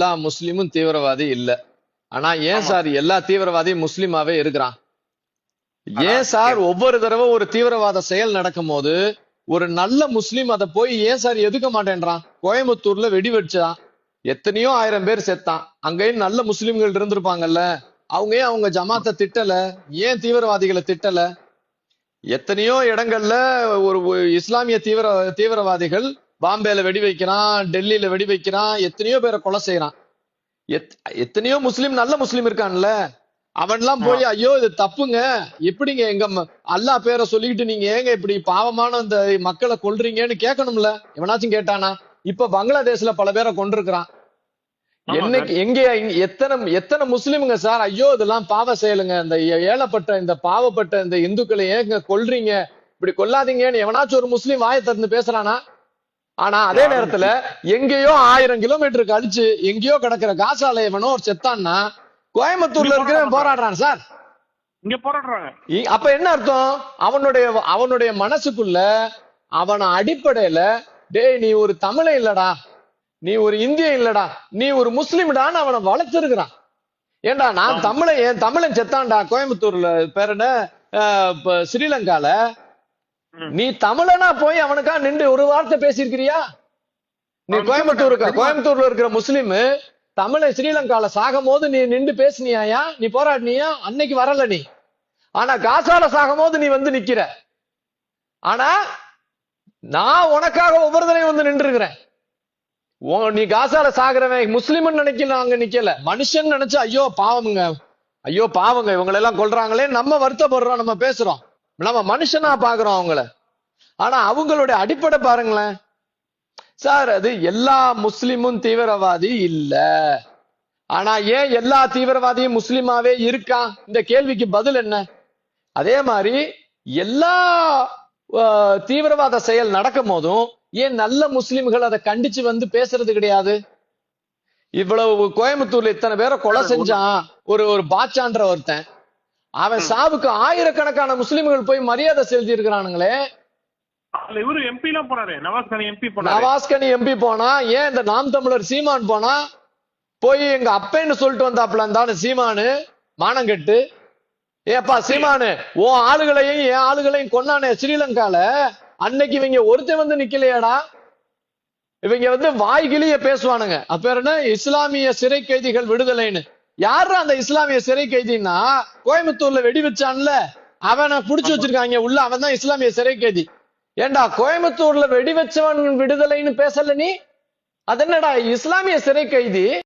எல்லா முஸ்லிமும் தீவிரவாதி இல்ல. ஆனா ஏன் சார் எல்லா தீவிரவாதியும் முஸ்லிமாவே இருக்கிறான்? ஏன் சார் ஒவ்வொரு தடவை ஒரு தீவிரவாத செயல் நடக்கும் போது ஒரு நல்ல முஸ்லிம் அதை போய் ஏன் சார் எதுக்க மாட்டேன்றான்? கோயம்புத்தூர்ல வெடி வச்சான் எத்தனையோ ஆயிரம் பேர் செத்தான். அங்கேயும் நல்ல முஸ்லிம்கள் இருந்திருப்பாங்கல்ல. அவங்க ஏன் அவங்க ஜமாத்தை திட்டல. ஏன் தீவிரவாதிகளை திட்டல? எத்தனையோ இடங்கள்ல ஒரு இஸ்லாமிய தீவிர தீவிரவாதிகள் பாம்பேல வெடி வைக்கிறான் டெல்லியில வெடி வைக்கிறான் எத்தனையோ பேரை கொலை செய்யறான். எத்- எத்தனையோ முஸ்லிம் நல்ல முஸ்லிம் இருக்கான்ல? அவன்லாம் போய் ஐயோ இது தப்புங்க. எப்படிங்க எங்க அல்லாஹ் பேரை சொல்லிக்கிட்டு நீங்க ஏங்க இப்படி பாவமான இந்த மக்களை கொல்றீங்கன்னு கேட்கணும்ல? எவனாச்சும் கேட்டானா? இப்ப பங்களாதேஷ்ல பல பேரை கொண்டிருக்கிறான் என்னைக்கு எங்க எத்தனை எத்தனை முஸ்லிமுங்க சார்? ஐயோ இதெல்லாம் பாவ செயலுங்க. இந்த ஏழப்பட்ட இந்த பாவப்பட்ட இந்த இந்துக்களை ஏங்க கொல்றீங்க? இப்படி கொல்லாதீங்கன்னு எவனாச்சும் ஒரு முஸ்லீம் வாயை திறந்து பேசுறானா? ஆனா அதே நேரத்துல எங்கேயோ ஆயிரம் கிலோமீட்டருக்கு அடிச்சு எங்கேயோ கிடக்குற காசால எவனோ ஒரு செத்தான்னா கோயம்புத்தூர்ல இருக்கிறவன் போராடுறான் சார். இங்க போராடுறாங்க. அப்ப என்ன அர்த்தம்? அவனுடைய அவனுடைய மனசுக்குள்ள அவன அடிப்படையில டேய் நீ ஒரு தமிழன் இல்லடா. நீ ஒரு இந்தியன் இல்லடா. நீ ஒரு முஸ்லிம்டான்னு அவனை வளர்த்திருக்கிறான். ஏன்டா நான். தமிழன் என் தமிழன் செத்தான்டா கோயம்புத்தூர்ல பேர் என்ன? ஸ்ரீலங்கால. நீ தமிழனா போய் அவனுக்கா நின்று ஒரு வார்த்தை பேசியிருக்கிறியா? நீ கோயம்புத்தூருக்கு? சொல்லுங்க. கோயம்புத்தூர்ல இருக்கிற முஸ்லிம் தமிழன் ஸ்ரீலங்கால சாகும் போது நீ நின்று பேசுனியாயா? நீ போராடினியா? அன்னைக்கு வரல நீ. ஆனா காசால சாகும் போது நீ வந்து நிக்கிற. ஆனா நான் உனக்காக ஒவ்வொரு தடவையும் வந்து நின்று இருக்கிறேன் நீ காசால சாகுறவன் முஸ்லிம்னு நினைக்கல அங்க நிக்கல. மனுஷன் நினைச்சு ஐயோ பாவமுங்க. ஐயோ பாவங்க இவங்களை எல்லாம் கொல்றாங்களே. நம்ம வருத்தப்படுறோம் நம்ம பேசுறோம். நம்ம மனுஷனா பாக்குறோம் அவங்கள. ஆனா அவங்களுடைய அடிப்படை பாருங்களேன். சார் அது எல்லா முஸ்லிமும் தீவிரவாதி இல்ல. ஆனா ஏன் எல்லா தீவிரவாதியும் முஸ்லிமாவே இருக்கான் இந்த கேள்விக்கு பதில் என்ன? அதே மாதிரி எல்லா தீவிரவாத செயல் நடக்கும் போதும் ஏன் நல்ல முஸ்லிம்கள் அதை கண்டிச்சு வந்து பேசுறது கிடையாது? இவ்வளவு கோயம்புத்தூர்ல இத்தனை பேரை கொலை செஞ்சான் ஒரு ஒரு பாச்சான்ற ஒருத்தன் அவன் சாவுக்கு ஆயிரக்கணக்கான முஸ்லிம்கள் போய் மரியாதை செலுத்தி இருக்கிறானுங்களே இவரு எம்பி எல்லாம் போனாரு நவாஸ் கானி எம்பி போனாரு. நவாஸ்கனி எம்பி போனா ஏன் இந்த நாம் தமிழர் சீமான் போனா? போய் எங்க அப்பேன்னு சொல்லிட்டு வந்தாப்புல இருந்தானு சீமானு மானங்கெட்டு ஏப்பா சீமானு உன் ஆளுகளையும் என் ஆளுகளையும் கொன்னானே ஸ்ரீலங்கால. அன்னைக்கு இவங்க ஒருத்தன் வந்து நிக்கலையாடா. இவங்க வந்து வாய்கிளிய பேசுவானுங்க. அப்ப என்ன? இஸ்லாமிய சிறை கைதிகள் விடுதலைன்னு. யாரு அந்த இஸ்லாமிய சிறை கைதின்னா? கோயம்புத்தூர்ல வெடி வச்சான்ல. அவனை புடிச்சு வச்சிருக்காங்க. உள்ள அவன் தான் இஸ்லாமிய சிறை கைதி. ஏண்டா கோயம்புத்தூர்ல வெடி வச்சவன் விடுதலைன்னு பேசல நீ? அது என்னடா இஸ்லாமிய சிறை கைதி